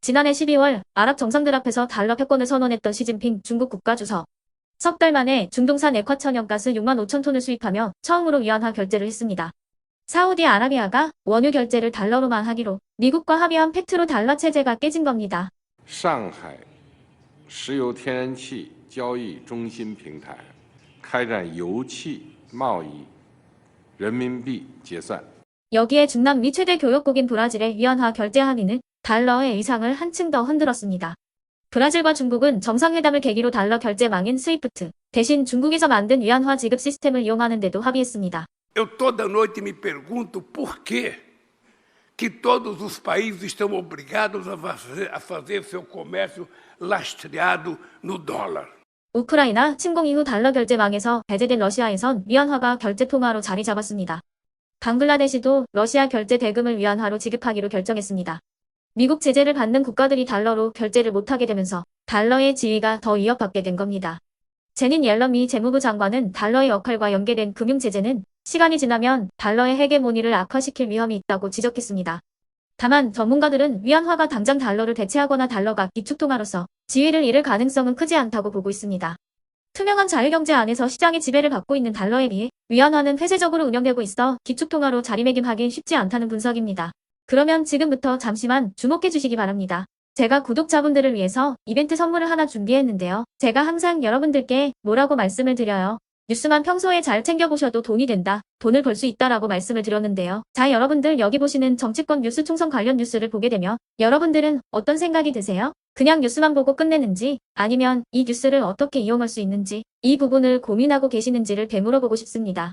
지난해 12월 아랍 정상들 앞에서 달러 패권을 선언했던 시진핑 중국 국가주석. 석 달 만에 중동산 액화천연가스 6만 5천 톤을 수입하며 처음으로 위안화 결제를 했습니다. 사우디아라비아가 원유 결제를 달러로만 하기로 미국과 합의한 페트로 달러 체제가 깨진 겁니다. 上海石油天然气交易中心平台开展油气贸易人民币结算。 여기에 중남미 최대 교역국인 브라질의 위안화 결제 합의는 달러의 의상을 한층 더 흔들었습니다. 브라질과 중국은 정상회담을 계기로 달러 결제망인 스위프트 대신 중국에서 만든 위안화 지급 시스템을 이용하는 데도 합의했습니다. Eu toda noite me pergunto por que que todos os países estão obrigados a fazer, a fazer seu comércio lastreado no dólar. 우크라이나 침공 이후 달러 결제망에서 배제된 러시아에선 위안화가 결제 통화로 자리 잡았습니다. 방글라데시도 러시아 결제 대금을 위안화로 지급하기로 결정했습니다. 미국 제재를 받는 국가들이 달러로 결제를 못하게 되면서 달러의 지위가 더 위협받게 된 겁니다. 제닌 옐런 미 재무부 장관은 달러의 역할과 연계된 금융 제재는 시간이 지나면 달러의 헤게모니를 악화시킬 위험이 있다고 지적했습니다. 다만 전문가들은 위안화가 당장 달러를 대체하거나 달러가 기축통화로서 지위를 잃을 가능성은 크지 않다고 보고 있습니다. 투명한 자유경제 안에서 시장의 지배를 받고 있는 달러에 비해 위안화는 폐쇄적으로 운영되고 있어 기축통화로 자리매김하기 쉽지 않다는 분석입니다. 그러면 지금부터 잠시만 주목해 주시기 바랍니다. 제가 구독자분들을 위해서 이벤트 선물을 하나 준비했는데요. 제가 항상 여러분들께 뭐라고 말씀을 드려요. 뉴스만 평소에 잘 챙겨보셔도 돈이 된다, 돈을 벌 수 있다라고 말씀을 드렸는데요. 자, 여러분들 여기 보시는 정치권 뉴스 총선 관련 뉴스를 보게 되면 여러분들은 어떤 생각이 드세요? 그냥 뉴스만 보고 끝내는지 아니면 이 뉴스를 어떻게 이용할 수 있는지 이 부분을 고민하고 계시는지를 되물어보고 싶습니다.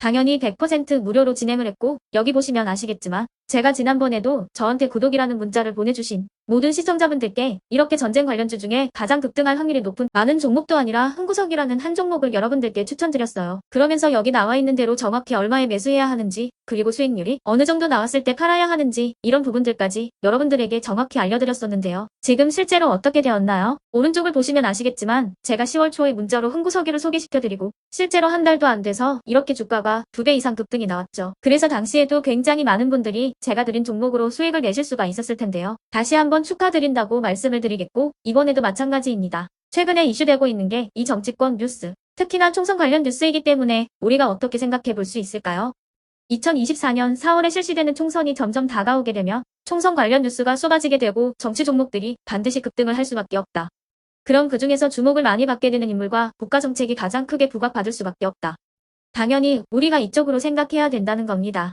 당연히 100% 무료로 진행을 했고 여기 보시면 아시겠지만 제가 지난번에도 저한테 구독이라는 문자를 보내주신 모든 시청자분들께 이렇게 전쟁 관련주 중에 가장 급등할 확률이 높은 많은 종목도 아니라 흥구석이라는 한 종목을 여러분들께 추천드렸어요. 그러면서 여기 나와 있는 대로 정확히 얼마에 매수해야 하는지 그리고 수익률이 어느 정도 나왔을 때 팔아야 하는지 이런 부분들까지 여러분들에게 정확히 알려드렸었는데요. 지금 실제로 어떻게 되었나요? 오른쪽을 보시면 아시겠지만 제가 10월 초에 문자로 흥구석이를 소개시켜드리고 실제로 한 달도 안 돼서 이렇게 주가가 두배 이상 급등이 나왔죠. 그래서 당시에도 굉장히 많은 분들이 제가 드린 종목으로 수익을 내실 수가 있었을 텐데요. 다시 한번 축하드린다고 말씀을 드리겠고 이번에도 마찬가지입니다. 최근에 이슈되고 있는 게 이 정치권 뉴스, 특히나 총선 관련 뉴스이기 때문에 우리가 어떻게 생각해 볼 수 있을까요? 2024년 4월에 실시되는 총선이 점점 다가오게 되면 총선 관련 뉴스가 쏟아지게 되고 정치 종목들이 반드시 급등을 할 수밖에 없다. 그럼 그 중에서 주목을 많이 받게 되는 인물과 국가 정책이 가장 크게 부각받을 수밖에 없다. 당연히 우리가 이쪽으로 생각해야 된다는 겁니다.